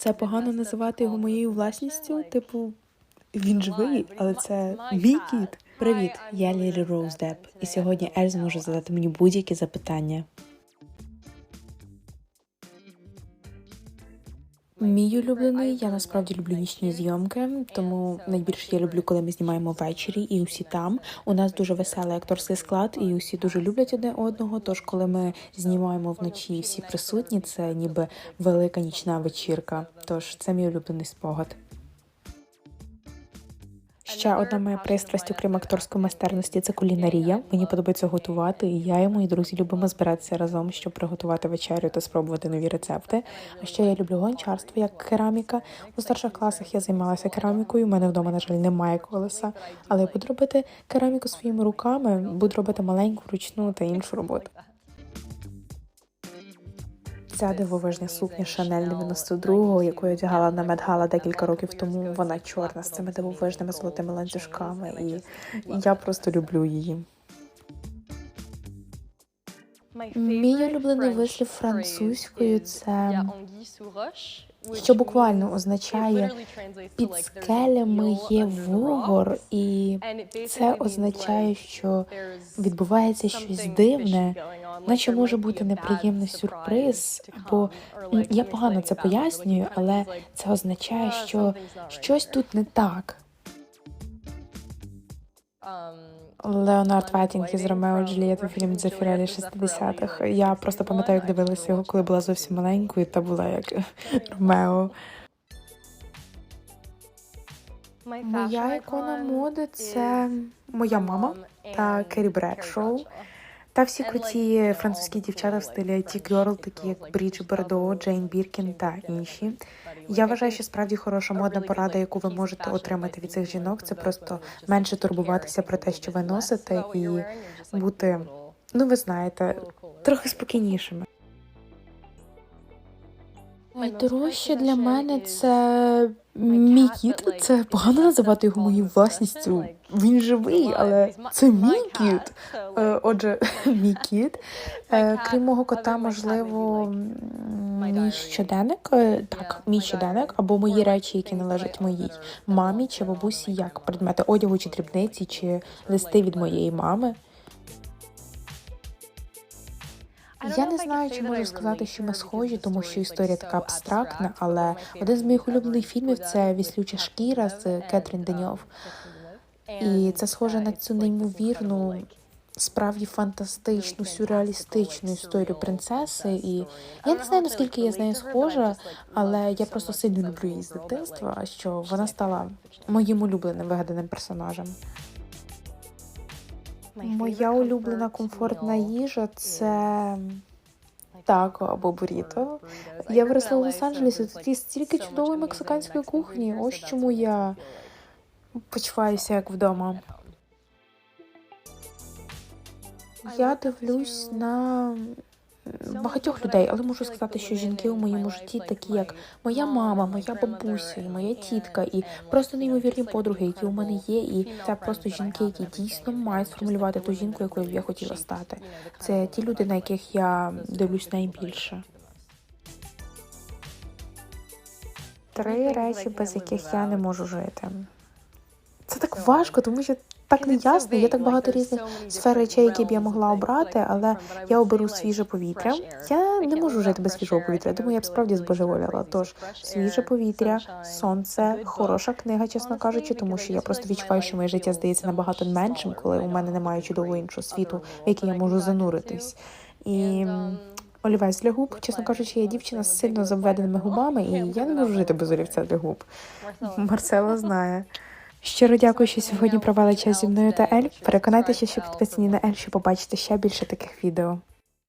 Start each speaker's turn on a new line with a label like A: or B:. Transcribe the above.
A: Це погано називати його моєю власністю. Типу, він живий, але це мій кіт. Привіт, я Лілі Роуздеп, і сьогодні Ель зможе задати мені будь-які запитання. Мій улюблений, я насправді люблю нічні зйомки, тому найбільше я люблю, коли ми знімаємо ввечері і усі там. У нас дуже веселий акторський склад, і усі дуже люблять одне одного. Тож, коли ми знімаємо вночі, всі присутні, це ніби велика нічна вечірка. Тож це мій улюблений спогад. Ще одна моя пристрасть, окрім акторської майстерності, це кулінарія. Мені подобається готувати, і я і мої друзі любимо збиратися разом, щоб приготувати вечерю та спробувати нові рецепти. А ще я люблю гончарство як кераміка. У старших класах я займалася керамікою. У мене вдома, на жаль, немає колеса, але я буду робити кераміку своїми руками, буду робити маленьку ручну та іншу роботу. Ця дивовижна сукня Шанель 92-го, яку я одягала на медгала декілька років тому. Вона чорна з цими дивовижними золотими ланцюжками, і я просто люблю її.
B: Мій улюблений вислів французькою це
A: Що буквально означає під скелями є вугор, і це означає, що відбувається щось дивне, наче може бути неприємний сюрприз, або м, я погано це пояснюю, але це означає, що щось тут не так. Леонард Ватінг із Ромео і Джульєта фільм Дзефірелі 60-х. Я просто пам'ятаю, як дивилася його, коли була зовсім маленькою, та була як Ромео. Моя ікона моди це моя мама та Керрі Бредшоу. Та всі круті французькі дівчата в стилі IT Girl, такі як Брідж Бердо, Джейн Біркін та інші. Я вважаю, що справді хороша модна порада, яку ви можете отримати від цих жінок, це просто менше турбуватися про те, що ви носите, і бути, ну ви знаєте, трохи спокійнішими.
B: Найдорожче для мене це мій кіт. Це погано називати його моєю власністю.
A: Він живий, але це мій кіт. Е, Отже, мій кіт. Е, Крім мого кота, можливо, мій щоденник. Е, Так, мій щоденник, або мої речі, які належать моїй мамі чи бабусі, як предмети одягу чи дрібниці, чи листи від моєї мами. Я не знаю, чи можу сказати, що ми схожі, тому що історія така абстрактна, але один з моїх улюблених фільмів це Віслюча шкіра з Кетрін Деньов. І це схоже на цю неймовірну, справді фантастичну, сюрреалістичну історію принцеси. І я не знаю, наскільки я з нею схожа, але я просто сильно люблю її з дитинства, що вона стала моїм улюбленим вигаданим персонажем. Моя улюблена комфортна їжа це тако або буріто. Я виросла в Лос-Анджелесі, тут є стільки чудової мексиканської кухні. Ось чому я почуваюся як вдома. Я дивлюсь на багатьох людей, але можу сказати, що жінки у моєму житті такі, як моя мама, моя бабуся, і моя тітка, і просто неймовірні подруги, які у мене є. І це просто жінки, які дійсно мають сформулювати ту жінку, якою б я хотіла стати. Це ті люди, на яких я дивлюсь найбільше. Три речі, без яких я не можу жити. Це так важко, тому що так не ясно. Є так багато різних сфер речей, які б я могла обрати, але я оберу свіже повітря. Я не можу жити без свіжого повітря, тому я б справді збожеволіла. Тож свіже повітря, сонце, хороша книга, чесно кажучи, тому що я просто відчуваю, що моє життя здається набагато меншим, коли у мене немає чудового іншого світу, в який я можу зануритись. І олівець для губ, чесно кажучи, я дівчина з сильно заведеними губами, і я не можу жити без олівця для губ. Марцела знає. Щиро дякую, що сьогодні провели час зі мною та Ель. Переконайтеся, що підписані на Ель, щоб побачити ще більше таких відео.